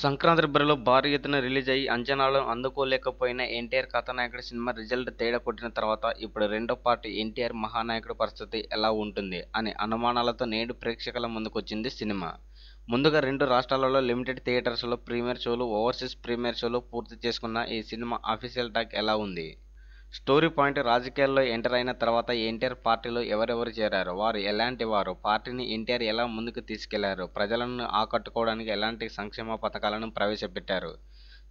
సంక్రాంతి బరిలో భారీ ఎత్తున రిలీజ్ అయ్యి అంచనాలను అందుకోలేకపోయిన ఎన్టీఆర్ కథానాయకుడి సినిమా రిజల్ట్ తేడా కొట్టిన తర్వాత ఇప్పుడు రెండో పార్ట్ ఎన్టీఆర్ మహానాయకుడి పరిస్థితి ఎలా ఉంటుంది అనే అనుమానాలతో నేడు ప్రేక్షకుల ముందుకొచ్చింది సినిమా. ముందుగా రెండు రాష్ట్రాలలో లిమిటెడ్ థియేటర్స్లో ప్రీమియర్ షోలు ఓవర్సీస్ ప్రీమియర్ షోలు పూర్తి చేసుకున్న ఈ సినిమా అఫీషియల్ టాక్ ఎలా ఉంది? స్టోరీ పాయింట్ రాజకీయాల్లో ఎంటర్ అయిన తర్వాత ఎన్టీఆర్ పార్టీలో ఎవరెవరు చేరారు? వారు ఎలాంటి వారు? పార్టీని ఎన్టీఆర్ ఎలా ముందుకు తీసుకెళ్ళారు? ప్రజలను ఆకట్టుకోవడానికి ఎలాంటి సంక్షేమ పథకాలను ప్రవేశపెట్టారు?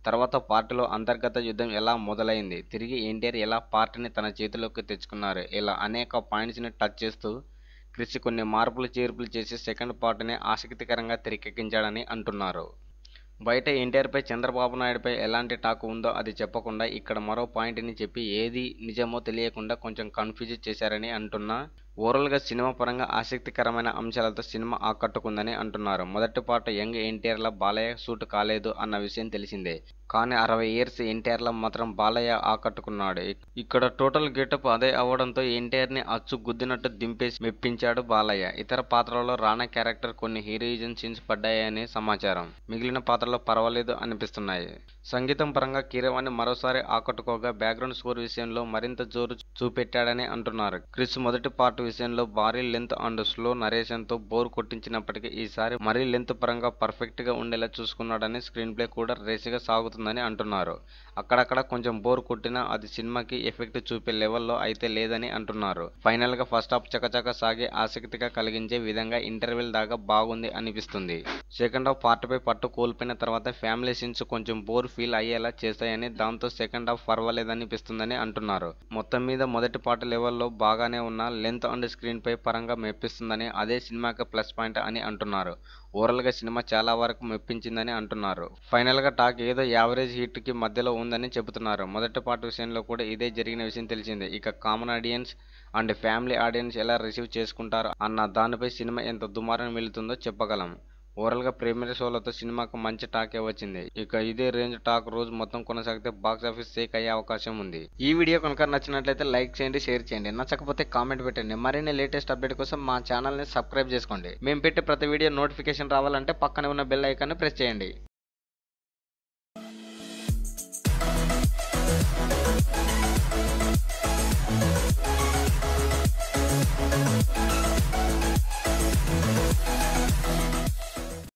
తర్వాత పార్టీలో అంతర్గత యుద్ధం ఎలా మొదలైంది? తిరిగి ఎన్టీఆర్ ఎలా పార్టీని తన చేతిలోకి తెచ్చుకున్నారు? ఇలా అనేక పాయింట్స్ని టచ్ చేస్తూ క్రిష్ కొన్ని మార్పులు చేర్పులు చేసి సెకండ్ పార్ట్ని ఆసక్తికరంగా తెరకెక్కించాడని అంటున్నారు. బయట ఎన్టీఆర్పై చంద్రబాబు నాయుడుపై ఎలాంటి టాక్ ఉందో అది చెప్పకుండా ఇక్కడ మరో పాయింట్ని చెప్పి ఏది నిజమో తెలియకుండా కొంచెం కన్ఫ్యూజ్ చేశారని అంటున్నా. ఓవరాల్గా సినిమా పరంగా ఆసక్తికరమైన అంశాలతో సినిమా ఆకట్టుకుందని అంటున్నారు. మొదటి పాట యంగ్ ఎన్టీఆర్ల బాలయ్య సూట్ కాలేదు అన్న విషయం తెలిసిందే. కానీ అరవై ఇయర్స్ ఎన్టీఆర్ల మాత్రం బాలయ్య ఆకట్టుకున్నాడు. ఇక్కడ టోటల్ గెటప్ అదే అవడంతో ఎన్టీఆర్ని అచ్చు గుద్దినట్టు దింపేసి మెప్పించాడు బాలయ్య. ఇతర పాత్రలలో రానా క్యారెక్టర్ కొన్ని హీరోయిజన్ సీన్స్ పడ్డాయని సమాచారం. మిగిలిన పాత్రలో పర్వాలేదు అనిపిస్తున్నాయి. సంగీతం పరంగా కీరవాణి మరోసారి ఆకట్టుకోగా బ్యాక్గ్రౌండ్ స్కోర్ విషయంలో మరింత జోరు చూపెట్టాడని అంటున్నారు. క్రిస్ మొదటి పార్ట్ విషయంలో భారీ లెంత్ అండ్ స్లో నరేషన్తో బోర్ కొట్టించినప్పటికీ ఈసారి మరీ లెంత్ పరంగా పర్ఫెక్ట్గా ఉండేలా చూసుకున్నాడని స్క్రీన్ ప్లే కూడా రేసిగా సాగుతుందని అంటున్నారు. అక్కడక్కడ కొంచెం బోర్ కొట్టినా అది సినిమాకి ఎఫెక్ట్ చూపే లెవెల్లో అయితే లేదని అంటున్నారు. ఫైనల్గా ఫస్ట్ హాఫ్ చకచక సాగి ఆసక్తిగా కలిగించే విధంగా ఇంటర్వెల్ దాకా బాగుంది అనిపిస్తుంది. సెకండ్ హాఫ్ పార్ట్పై పట్టు కోల్పోయిన తర్వాత ఫ్యామిలీ సీన్స్ కొంచెం బోర్ ఫీల్ అయ్యేలా చేస్తాయని దాంతో సెకండ్ హాఫ్ పర్వాలేదనిపిస్తుందని అంటున్నారు. మొత్తం మీద మొదటి పార్ట్ లెవెల్లో బాగానే ఉన్న లెంత్ అండ్ స్క్రీన్ పై పరంగా మెప్పిస్తుందని అదే సినిమాకి ప్లస్ పాయింట్ అని అంటున్నారు. ఓవరాల్గా సినిమా చాలా వరకు మెప్పించిందని అంటున్నారు. ఫైనల్గా టాక్ ఏదో యావరేజ్ హిట్కి మధ్యలో ఉందని చెబుతున్నారు. మొదటి పార్ట్ విషయంలో కూడా ఇదే జరిగిన విషయం తెలిసిందే. ఇక common audience and family audience ఎలా రిసీవ్ చేసుకుంటారు అన్న దానిపై సినిమా ఎంత దుమారం వెళుతుందో చెప్పగలం. ఓవరాల్గా ప్రీమియర్ షోలతో సినిమాకు మంచి టాకే వచ్చింది. ఇక ఇదే రేంజ్ టాక్ రోజు మొత్తం కొనసాగితే బాక్స్ ఆఫీస్ సేక్ అయ్యే అవకాశం ఉంది. ఈ వీడియో కనుక నచ్చినట్లయితే లైక్ చేయండి షేర్ చేయండి. నచ్చకపోతే కామెంట్ పెట్టండి. మరిన్ని లేటెస్ట్ అప్డేట్ కోసం మా ఛానల్ని సబ్స్క్రైబ్ చేసుకోండి. మేము పెట్టే ప్రతి వీడియో నోటిఫికేషన్ రావాలంటే పక్కనే ఉన్న బెల్ ఐకాన్ని ప్రెస్ చేయండి.